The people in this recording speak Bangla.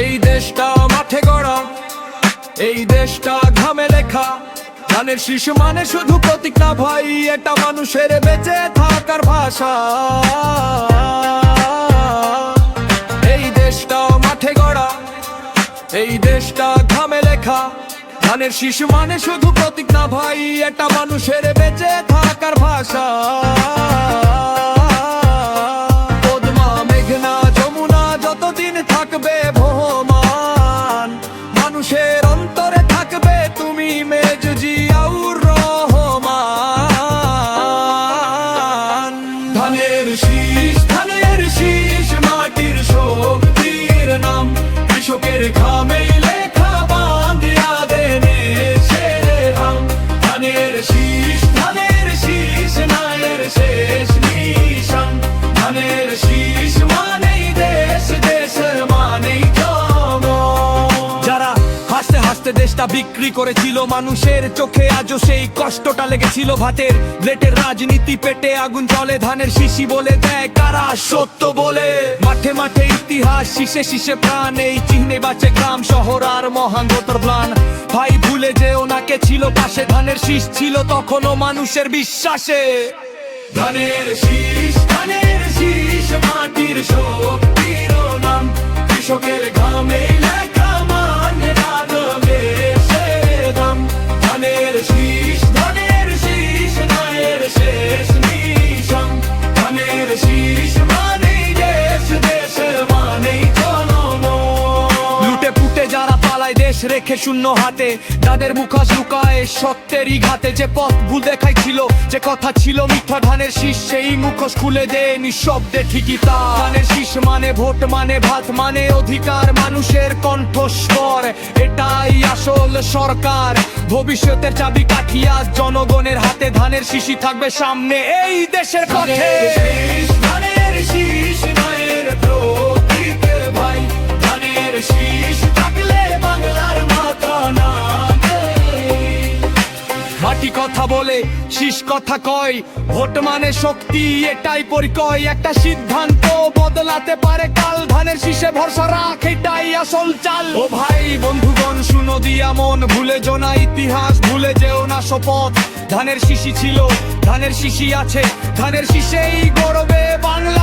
এই দেশটা মাঠে গড়া, এই দেশটা ঘামে লেখা। ধানের শিশু মানে শুধু প্রতীক না ভাই, এটা মানুষের বেঁচে থাকার ভাষা। এই দেশটা মাঠে গড়া, এই দেশটা ঘামে লেখা। ধানের শিশু মানে শুধু প্রতীক না ভাই, এটা মানুষের বেঁচে থাকার ভাষা। পদ্মা, মেঘনা, যমুনা যতদিন থাকবে হাসতে দেশটা বিক্রি করেছিল। মানুষের চোখে আজও সেই কষ্টটা লেগেছিল। ভাতের প্লেটের রাজনীতি পেটে আগুন জলে ধানের শিশি বলে দেয় কারা সত্য বলে। মাঠে মাঠে ইতিহাস, শীষে শীষে প্রাণ, এই চিহ্নে বাঁচে গ্রাম, শহর আর মহাঙ্গতর প্লান ভাই, ভুলে যে ওনাকে ছিল পাশে। ধানের শীষ ছিল তখনও মানুষের বিশ্বাসে। ধানের শীষ ধানের শীষ, মাটির শক্তির রেখে শূন্য হাতে, তাদের মুখোশ লুকায় সত্যেরই ঘাতে, যে পথ ভুল দেখাইছিল, যে কথা ছিল মিঠা ধানের শীষ, সেই মুখোশ খুলে দে নিঃশব্দে ঠিকই তা। ধানের শীষ মানে ভোট মানে ভাত মানে অধিকার, মানুষের কণ্ঠস্বর, এটাই আসল সরকার। ভবিষ্যতের চাবি কাঠিয়া জনগণের হাতে, ধানের শিশি থাকবে সামনে, এই দেশের পথে। ধানের শীষ নয়ের প্রতীক কথা বলে, শীষ কথা কয়। ভোট মানে শক্তি, এটাই পরিকয়। একটা সিদ্ধান্ত বদলাতে পারে কাল। ধানের শীষে ভরসা রাখ, এটাই আসল চাল। ও ভাই, বন্ধুগণ, শুনো দিয়া মন। ভুলে জোনা ইতিহাস, ভুলে যেও না শপথ। ধানের শিশি ছিল, ধানের শিশি আছে। ধানের শীষেই গরবে বাংলাদেশ